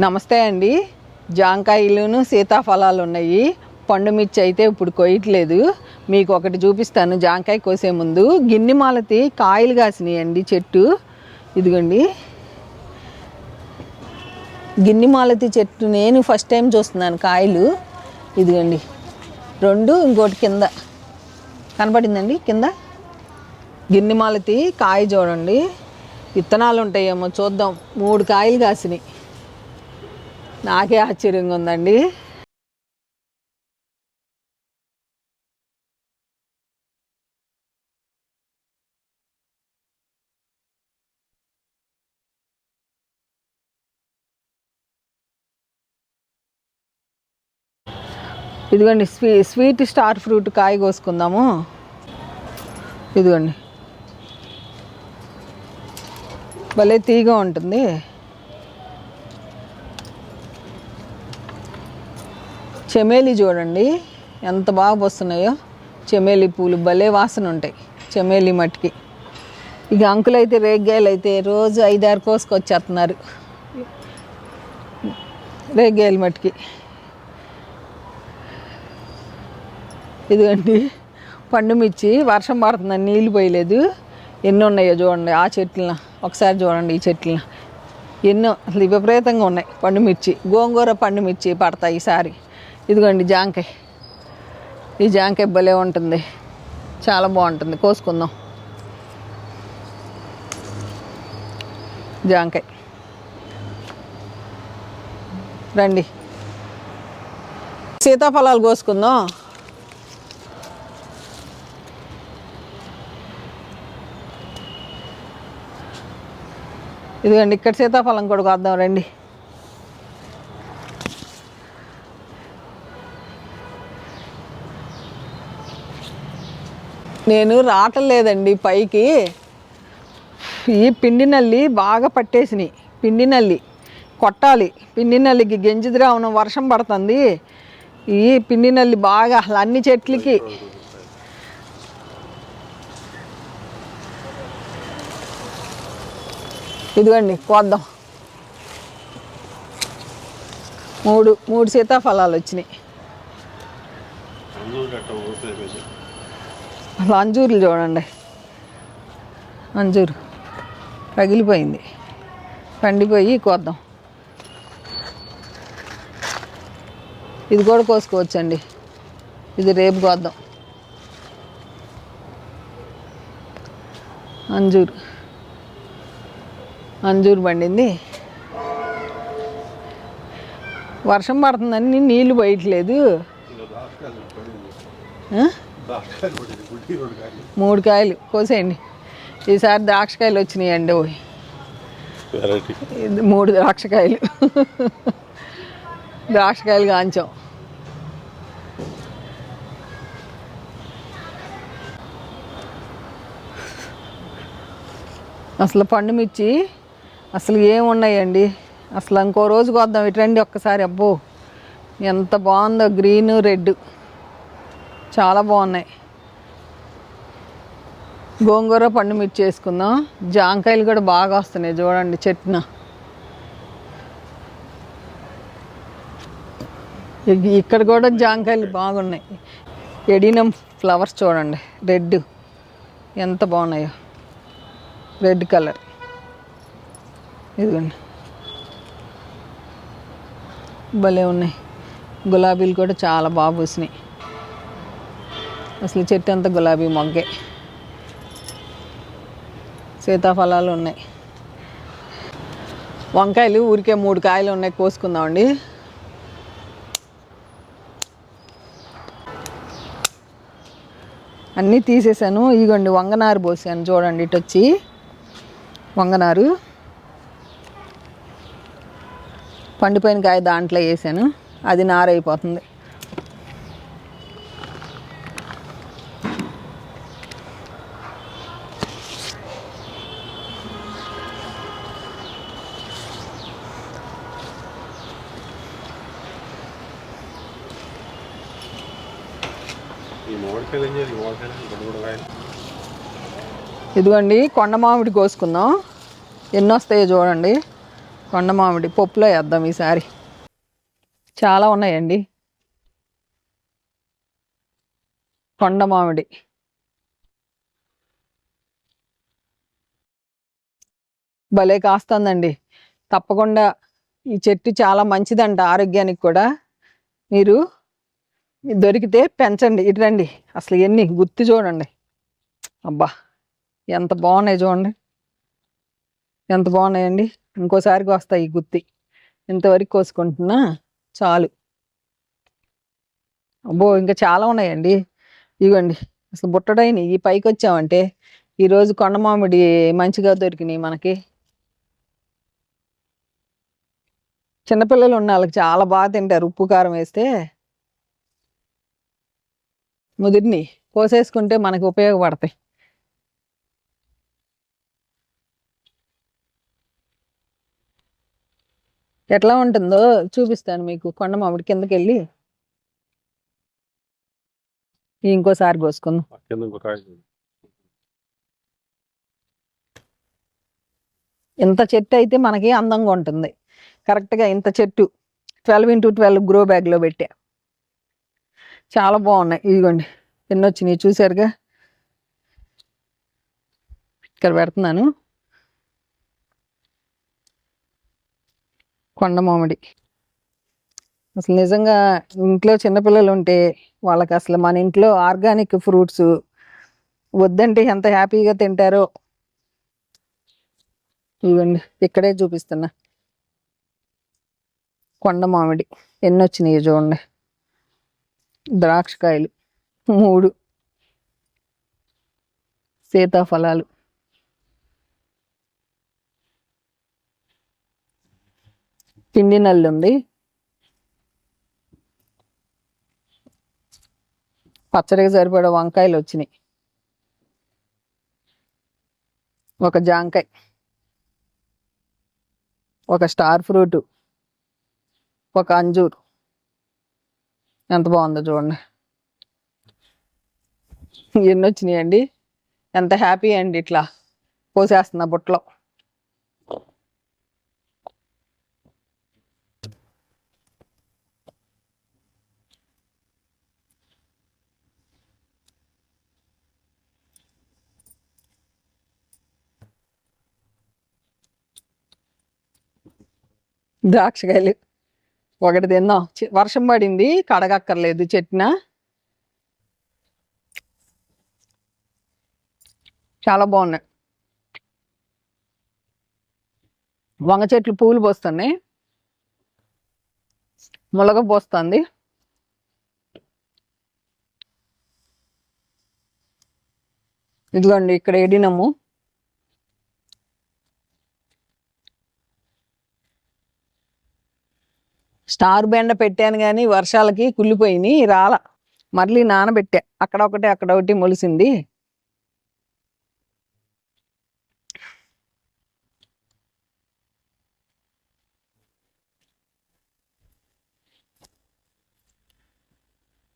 నమస్తే అండి. జాంకాయలును సీతాఫలాలు ఉన్నాయి. పండు మిర్చి అయితే ఇప్పుడు కొయ్యట్లేదు. మీకు ఒకటి చూపిస్తాను. జాంకాయ కోసే ముందు గిన్నె మాలతి కాయలు కాసినాయి అండి చెట్టు. ఇదిగోండి. గిన్నె మాలతి చెట్టు నేను ఫస్ట్ టైం చూస్తున్నాను కాయలు. ఇదిగోండి. రెండు ఇంకోటి కింద. కనపడిందండి కింద? గిన్నె మాలతి కాయ చూడండి. విత్తనాలు ఉంటాయేమో చూద్దాం. మూడు కాయలు కాసినాయి. నాకే ఆశ్చర్యంగా ఉందండి. ఇదిగోండి స్వీ స్వీట్ స్టార్ ఫ్రూట్ కాయ కోసుకుందాము. ఇదిగోండి. భలే తీగా ఉంటుంది. చెమేలి చూడండి. ఎంత బాగా వస్తున్నాయో చెమేలి పూలు భలే వాసన ఉంటాయి. చెమేలి మట్టికి. ఇక అంకులు అయితే రేగ్గాయలు అయితే రోజు ఐదారు కోసుకొచ్చేస్తున్నారు. రేగ్గాయలు మట్టికి. ఇదిగోండి. పండు మిర్చి వర్షం పడుతుందని నీళ్ళు పోయలేదు. ఎన్ని ఉన్నాయో చూడండి. ఆ చెట్లన. ఒకసారి చూడండి ఈ చెట్లన. ఎన్నో. అసలు విపరీతంగా ఉన్నాయి పండు మిర్చి. గోంగూర పండు మిర్చి పడతాయి ఈసారి. ఇదిగోండి జాంకాయ. ఈ జాంకాయ భలే ఉంటుంది. చాలా బాగుంటుంది. కోసుకుందాం. జాంకాయ. రండి. సీతాఫలాలు కోసుకుందాం. ఇదిగోండి ఇక్కడ సీతాఫలం కూడా కొద్దాం. రండి. నేను రావట్లేదండి పైకి. ఈ పిండి నల్లి బాగా పట్టేసినాయి. పిండి నల్లి కొట్టాలి. పిండి నల్లికి గెంజి ద్రావణం వర్షం పడుతుంది. ఈ పిండి నల్లి బాగా అసలు అన్ని చెట్లకి. ఇదిగోండి కోద్దాం. మూడు మూడు సీతాఫలాలు వచ్చినాయి. అంజూరులు చూడండి. అంజూరు పగిలిపోయింది. పండిపోయి కోద్దాం. ఇది కూడా కోసుకోవచ్చండి. ఇది రేపు కోద్దాం. అంజూరు. అంజూరు పండింది. వర్షం పడుతుందని నీళ్ళు పోయట్లేదు? మూడు కాయలు కోసేయండి. ఈసారి ద్రాక్షకాయలు వచ్చినాయండి ఓయ్. ఇది మూడు ద్రాక్షకాయలు. ద్రాక్షకాయలు కాంచాం. అసలు పండు మిర్చి అసలు ఏమున్నాయండి? అసలు ఇంకో రోజు కొద్దాం ఇటు రండి ఒక్కసారి అబ్బో. ఎంత బాగుందో గ్రీన్ రెడ్. చాలా బాగున్నాయి. గోంగూర పండు మిర్చి వేసుకుందాం. జాంకాయలు కూడా బాగా వస్తున్నాయి చూడండి చెట్టున ఇక్కడ కూడా జాంకాయలు బాగున్నాయి. ఎడినం ఫ్లవర్స్ చూడండి. రెడ్ ఎంత బాగున్నాయో. Red colour. ఇదిగోండి. భలే ఉన్నాయి. గులాబీలు కూడా చాలా బాగా పూసినాయి. అసలు చెట్టు అంతా గులాబీ మొగ్గే. సీతాఫలాలు ఉన్నాయి. వంకాయలు ఊరికే మూడు కాయలు ఉన్నాయి కోసుకుందామండి. అన్నీ తీసేసాను. ఇగోండి వంగనారు పోసాను చూడండి ఇటు వచ్చి. వంగనారు. పండిపోయిన కాయ దాంట్లో వేసాను. అది నారైపోతుంది ఈ మామిడికాయలు ఏం చేయాలి ఈ మామిడికాయలు రెండు కూడా కాయలు ఇదిగోండి కొండ మామిడి కోసుకుందాం. ఎన్ని వస్తాయో చూడండి. కొండ మామిడి పప్పులో వేద్దాం ఈసారి. చాలా ఉన్నాయండి. కొండ మామిడి. భలే కాస్తుందండి. తప్పకుండా ఈ చెట్టు చాలా మంచిదంట ఆరోగ్యానికి కూడా. మీరు దొరికితే పెంచండి ఇటు రండి. అసలు ఎన్ని గుర్తు చూడండి. అబ్బా ఎంత బాగున్నాయి చూడండి. ఎంత బాగున్నాయండి. ఇంకోసారికి వస్తాయి ఈ గుత్తి. ఇంతవరకు కోసుకుంటున్నా చాలు. అబ్బో ఇంకా చాలా ఉన్నాయండి. ఇవ్వండి. అసలు బుట్టడైన ఈ పైకి వచ్చామంటే ఈరోజు కొండ మామిడి మంచిగా దొరికినాయి మనకి. చిన్నపిల్లలు ఉన్న వాళ్ళకి చాలా బాగా తింటారు. ఉప్పు కారం వేస్తే ముదిరిని కోసేసుకుంటే మనకి ఉపయోగపడతాయి. ఎట్లా ఉంటుందో చూపిస్తాను మీకు కొండ మామిడి కిందకి వెళ్ళి ఇంకోసారి కోసుకుందాం. ఇంత చెట్టు అయితే మనకి అందంగా ఉంటుంది. కరెక్ట్గా ఇంత చెట్టు. ట్వెల్వ్ ఇంటూ ట్వెల్వ్ గ్రో బ్యాగ్లో పెట్టా. చాలా బాగున్నాయి. ఇదిగోండి. ఎన్ని వచ్చినాయి చూసారుగా? ఇక్కడ పెడుతున్నాను. కొండ మామిడి. అసలు నిజంగా ఇంట్లో చిన్నపిల్లలు ఉంటే వాళ్ళకి అసలు మన ఇంట్లో ఆర్గానిక్ ఫ్రూట్స్ వద్దంటే ఎంత హ్యాపీగా తింటారో. ఇవ్వండి ఇక్కడే చూపిస్తున్నా. కొండ మామిడి. ఎన్ని వచ్చినాయి చూడండి. ద్రాక్షకాయలు మూడు సీతాఫలాలు. పిండి నల్లి ఉంది పచ్చడికి సరిపడే వంకాయలు వచ్చినాయి. ఒక జాంకాయ. ఒక స్టార్ ఫ్రూట్. ఒక అంజూర్. ఎంత బాగుందో చూడండి. ఎన్ని వచ్చినాయండి ఎంత హ్యాపీ అండి ఇట్లా. పోసేస్తున్నా బుట్టలో. ద్రాక్షకాయలు ఒకటి తిందాం వర్షం పడింది. కడగక్కర్లేదు చెట్న. చాలా బాగున్నాయి. వంగ చెట్లు పూలు పోస్తున్నాయి. ములగ పోస్తుంది. ఇదిగోండి ఇక్కడ ఎడినము స్టార్ బెండ పెట్టాను కానీ వర్షాలకి కుళ్ళిపోయినాయి రాల. మళ్ళీ నానబెట్టా. అక్కడ ఒకటి అక్కడ ఒకటి మొలిసింది.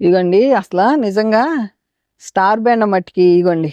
ఇగోండి అసలు నిజంగా స్టార్ బెండ మట్టికి ఇగోండి.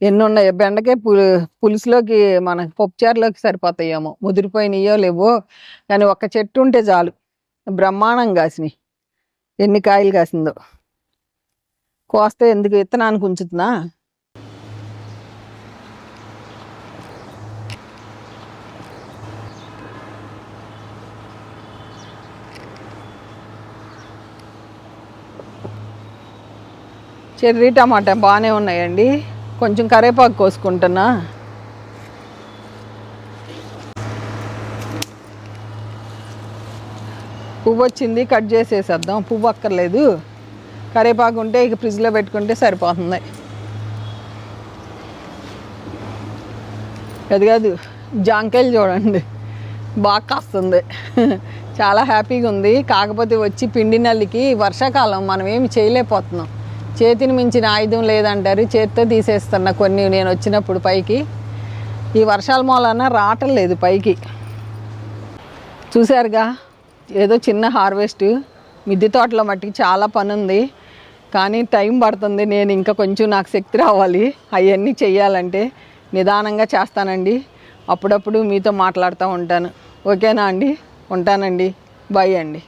ఎన్ని ఉన్నాయి బెండకే పులు పులుసులోకి మన పప్పుచారులోకి సరిపోతాయేమో. ముదిరిపోయినాయో లేవో కానీ ఒక చెట్టు ఉంటే చాలు. బ్రహ్మాండం కాసినాయి ఎన్ని కాయలు కాసిందో. కోస్తే ఎందుకు విత్తనానికి ఉంచుతున్నా చెర్రీ టమాటా బాగానే ఉన్నాయండి. కొంచెం కరేపాకు కోసుకుంటున్నా. పువ్వు వచ్చింది కట్ చేసేసేద్దాం. పువ్వు అక్కర్లేదు. కరేపాకు ఉంటే ఇక ఫ్రిడ్జ్లో పెట్టుకుంటే సరిపోతుంది. అది కాదు జాంకాయలు చూడండి. బాగా కాస్తుంది. చాలా హ్యాపీగా ఉంది. కాకపోతే వచ్చి పిండి నల్లికి వర్షాకాలం మనం ఏమి చేయలేకపోతున్నాం. చేతిని మించిన ఆయుధం లేదంటారు. చేతితో తీసేస్తున్న కొన్ని నేను వచ్చినప్పుడు పైకి. ఈ వర్షాల మూలన రావటం లేదు పైకి. చూశారుగా? ఏదో చిన్న హార్వెస్ట్ మిద్దె తోటలో మట్టికి చాలా పని ఉంది కానీ టైం పడుతుంది నేను ఇంకా కొంచెం నాకు శక్తి రావాలి. అవన్నీ చేయాలంటే నిదానంగా చేస్తానండి. అప్పుడప్పుడు మీతో మాట్లాడుతూ ఉంటాను. ఓకేనా అండి? ఉంటానండి. బాయ్ అండి.